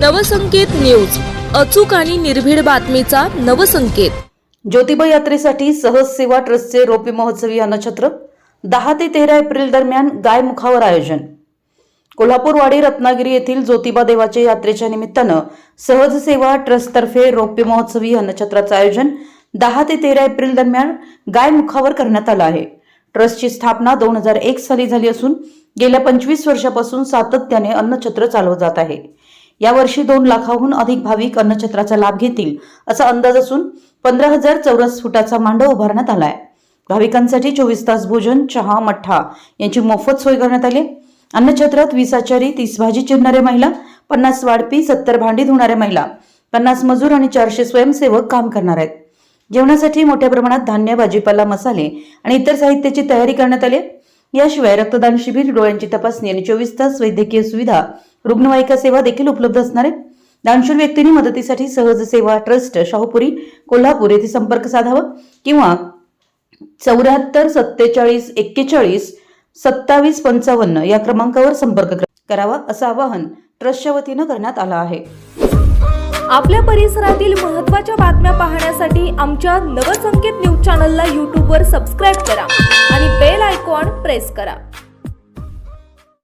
Navsanket news. अचूक आणि निर्भीड बातमीचा नवसंकेत. ज्योतिबा यात्रेसाठी सहज सेवा ट्रस्टचे रौप्य महोत्सवी अन्नछत्र दहा ते तेरा एप्रिल दरम्यान गायमुखावर आयोजन. कोल्हापूरवाडी रत्नागिरी येथील ज्योतिबा देवाच्या यात्रेच्या निमित्तानं सहज सेवा ट्रस्टतर्फे रौप्य महोत्सवी अन्नछत्राचं आयोजन दहा ते तेरा एप्रिल दरम्यान गायमुखावर करण्यात आलं आहे. ट्रस्टची स्थापना दोन हजार एक साली झाली असून गेल्या पंचवीस वर्षापासून सातत्याने अन्नछत्र चालवत जात आहे. यावर्षी दोन लाखाहून अधिक भाविक अन्नछत्राचा लाभ घेतील असा अंदाज असून पंधरा हजार चौरस फुटाचा मांडव उभारण्यात आलाय. भाविकांसाठी चोवीस तास भोजन चहा मठ्ठा यांची मोफत सोय करण्यात आली अन्नछत्रात वीस आचारी तीस भाजी चिरणाऱ्या महिला पन्नास वाढपी सत्तर भांडी धुणाऱ्या महिला पन्नास मजूर आणि चारशे स्वयंसेवक काम करणार आहेत. जेवणासाठी मोठ्या प्रमाणात धान्य भाजीपाला मसाले आणि इतर साहित्याची तयारी करण्यात आली याशिवाय रक्तदान शिबिर डोळ्यांची तपासणी आणि चोवीस तास वैद्यकीय सुविधा रुग्णवाहिका सेवा देखील उपलब्ध असणार आहे दानशूर व्यक्तींनी मदतीसाठी सहज सेवा ट्रस्ट शाहूपुरी कोल्हापूर येथे संपर्क साधावा किंवा चौऱ्याहत्तर सत्तेचाळीस एक्केचाळीस सत्तावीस पंचावन्न या क्रमांकावर संपर्क करावा असं आवाहन ट्रस्टच्या वतीनं करण्यात आलं आहे. आपल्या परिसरातील महत्त्वाच्या बातम्या पाहण्यासाठी आमच्या नवसंकेत न्यूज चॅनलला यूट्यूबवर सबस्क्राईब करा आणि बेल आयकॉन प्रेस करा.